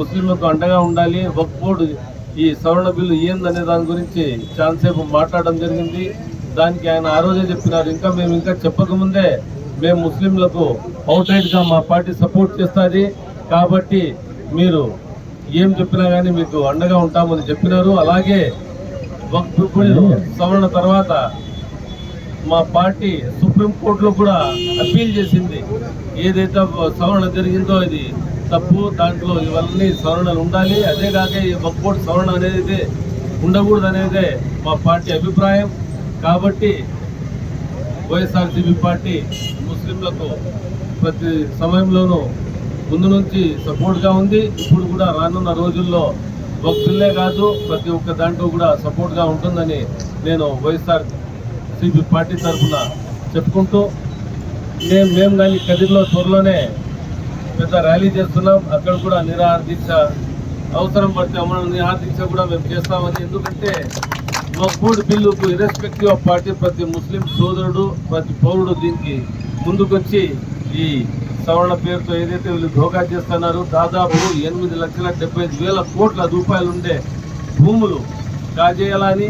ముస్లింలకు అండగా ఉండాలి. వక్ బోర్డు ఈ సవరణ బిల్లు ఏందనే దాని గురించి చాలాసేపు మాట్లాడడం జరిగింది. దానికి ఆయన ఆ రోజే చెప్పినారు. ఇంకా మేము ఇంకా చెప్పకముందే మేము ముస్లింలకు అవుట్ మా పార్టీ సపోర్ట్ చేస్తుంది. కాబట్టి మీరు ఏం చెప్పినా కానీ మీకు అండగా ఉంటామని చెప్పినారు. అలాగే వక్ఫ్ సవరణ తర్వాత మా పార్టీ సుప్రీంకోర్టులో కూడా అప్పీల్ చేసింది. ఏదైతే సవరణ జరిగిందో ఇది తప్పు దాంట్లో ఇవన్నీ సవరణలు ఉండాలి. అదే కాక ఈ వక్ఫ్ సవరణ అనేది ఉండకూడదు అనేది మా పార్టీ అభిప్రాయం. కాబట్టి వైఎస్ఆర్సీపీ పార్టీ ముస్లింలకు ప్రతి సమయంలోనూ ముందు నుంచి సపోర్ట్గా ఉంది. ఇప్పుడు కూడా రానున్న రోజుల్లో భక్తులే కాదు ప్రతి ఒక్క దాంట్లో కూడా సపోర్ట్గా ఉంటుందని నేను వైఎస్ఆర్ సిపి పార్టీ తరఫున చెప్పుకుంటూ మేము మేము కానీ కదిరిలో త్వరలోనే పెద్ద ర్యాలీ చేస్తున్నాం. అక్కడ కూడా నిరాహార దీక్ష అవసరం పడితే అమలు నిరాహార దీక్ష కూడా మేము చేస్తామని. ఎందుకంటే మక్బూడ్ బిల్లుకు ఇరెస్పెక్టివ్ ఆఫ్ పార్టీ ప్రతి ముస్లిం సోదరుడు ప్రతి పౌరుడు దీనికి ముందుకొచ్చి ఈ సవరణ పేరుతో ఏదైతే వీళ్ళు ధోకా చేస్తున్నారో దాదాపు ఎనిమిది లక్షల డెబ్బై ఐదు వేల కోట్ల రూపాయలు ఉండే భూములు కాజేయాలని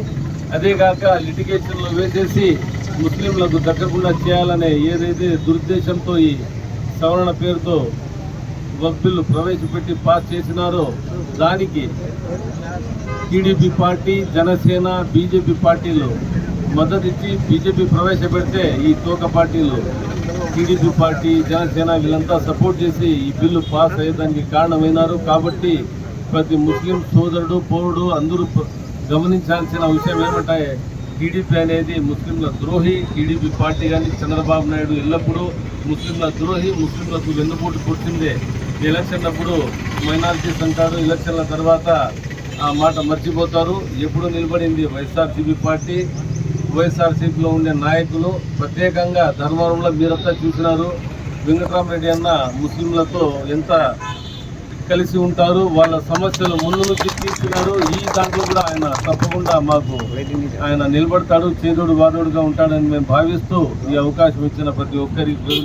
అదేగాక లిటిగేషన్లో వేసేసి ముస్లింలకు దక్కకుండా చేయాలనే ఏదైతే దురుద్దేశంతో ఈ సవరణ పేరుతో బిల్లు ప్రవేశపెట్టి పాస్ చేసినారో దానికి టీడీపీ పార్టీ జనసేన బీజేపీ పార్టీలు మద్దతిచ్చి బీజేపీ ప్రవేశపెడితే ఈ తోక పార్టీలు టీడీపీ పార్టీ జనసేన వీళ్ళంతా సపోర్ట్ చేసి ఈ బిల్లు పాస్ అయ్యేదానికి కారణమైనారు. కాబట్టి ప్రతి ముస్లిం సోదరుడు పౌరుడు అందరూ గమనించాల్సిన విషయం ఏమంటే టీడీపీ అనేది ముస్లింల ద్రోహి టీడీపీ పార్టీ కానీ చంద్రబాబు నాయుడు ఎల్లప్పుడూ ముస్లింల ద్రోహి ముస్లింలకు వెన్నుపోటు కొట్టిందే ఎలక్షన్ అప్పుడు మైనారిటీస్ అంటారు ఎలక్షన్ల తర్వాత ఆ మాట మర్చిపోతారు. ఎప్పుడు నిలబడింది వైఎస్ఆర్సీపీ పార్టీ వైఎస్ఆర్సీపీలో ఉండే నాయకులు. ప్రత్యేకంగా ధర్మవరంలో మీరంతా చూసినారు. వెంకటరామరెడ్డి అన్న ముస్లింలతో ఎంత కలిసి ఉంటారు వాళ్ళ సమస్యలు ముందు నుంచి తీసుకున్నారు ఈ దాంట్లో కూడా ఆయన తప్పకుండా మాకు ఆయన నిలబడతాడు చేదుడు వాదోడుగా ఉంటాడని మేము భావిస్తూ ఈ అవకాశం ఇచ్చిన ప్రతి ఒక్కరికి